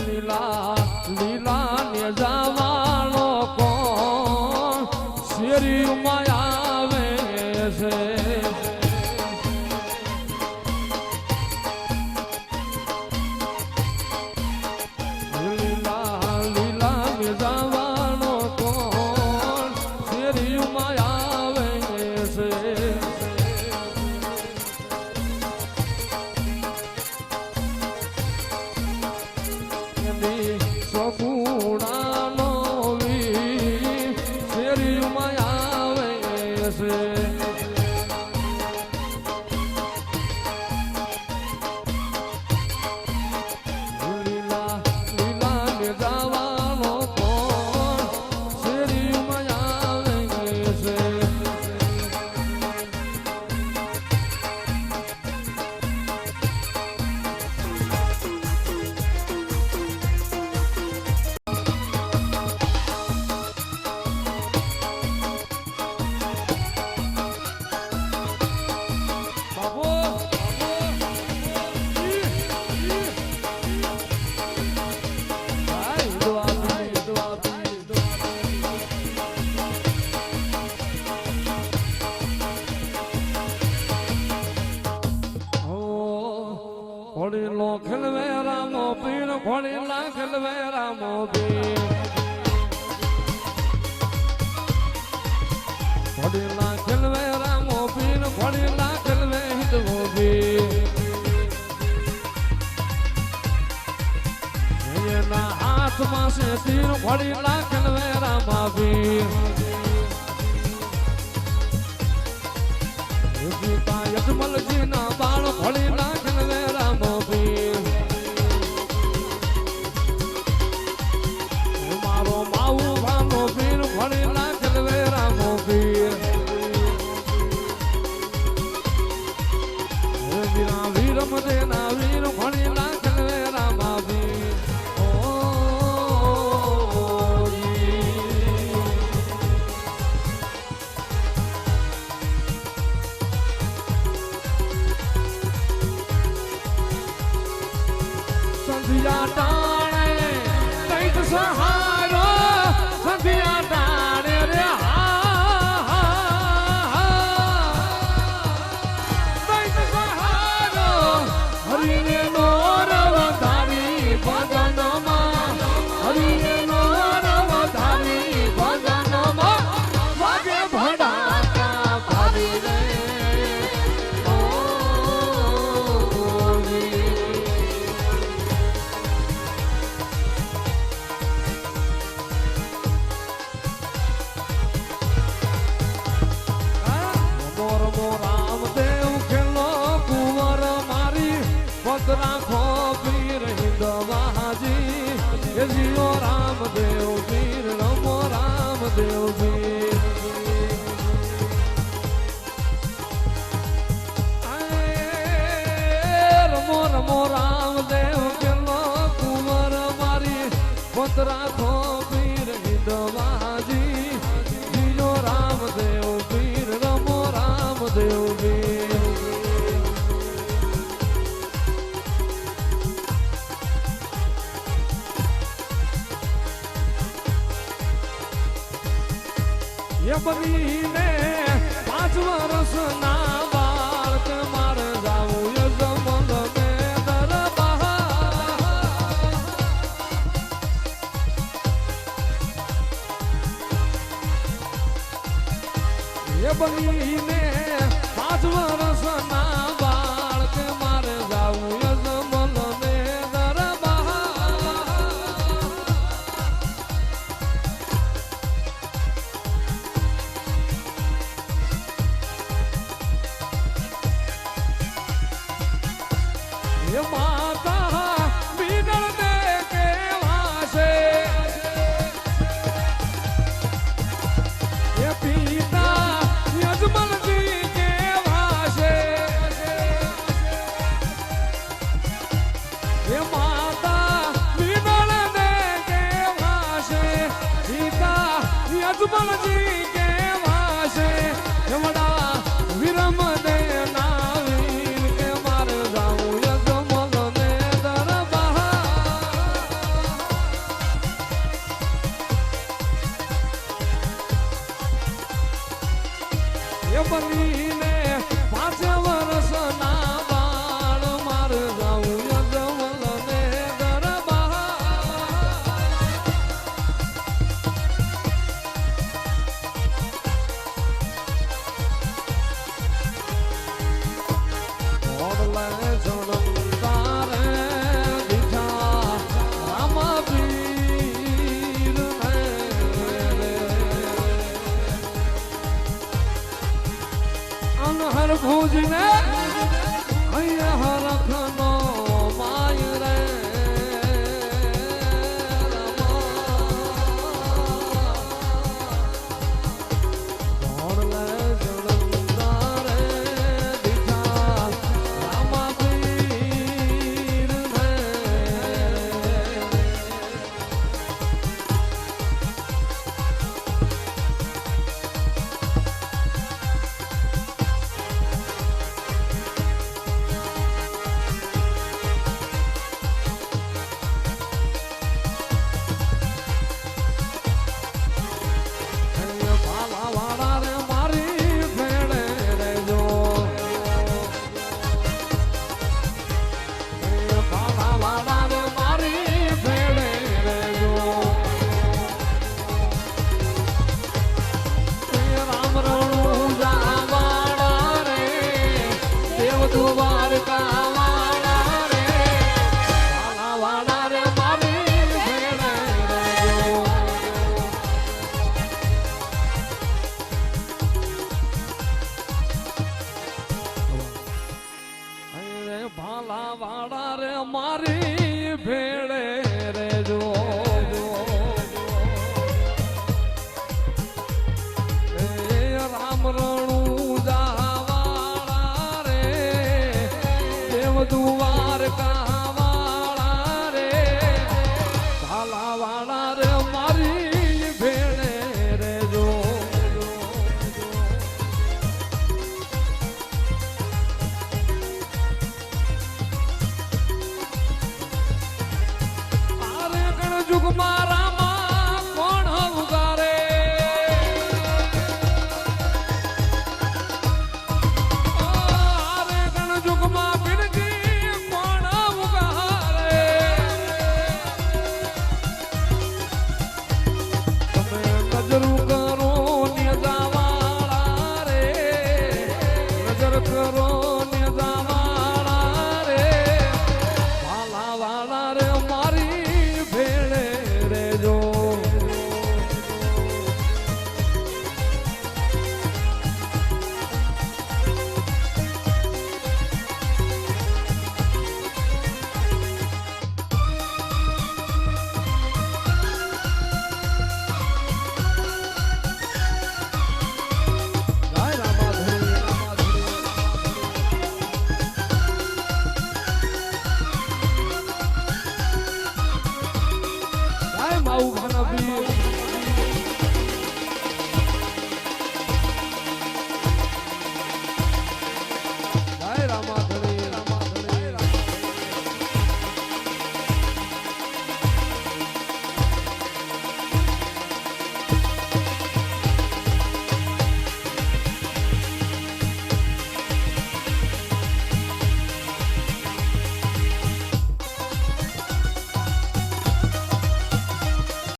लीला રામો ખલવે, રામો પીણ ખોળી ના ખલવે, રામો પીણ ખોળી ના ખલવે, રામો પીણ ખોળી ના ખલવે, હિતવો પીણ એના હાથમાં છે તીર ખોળી ના ખલવે, રામા બાળ, ભળી ના સંધિયા તાણે કંઈક સહારો સંધિયા તાણે રે હા કંઈક Deus. comigo. સીતા યજમાનજી કેવાશે જમડા વિરમ દે નાવીર કે માર જાઉં યજમાન ને દરબાર. એ બનીને ભુજને વાળા રે મારી ભેળે. auch an der Bühne.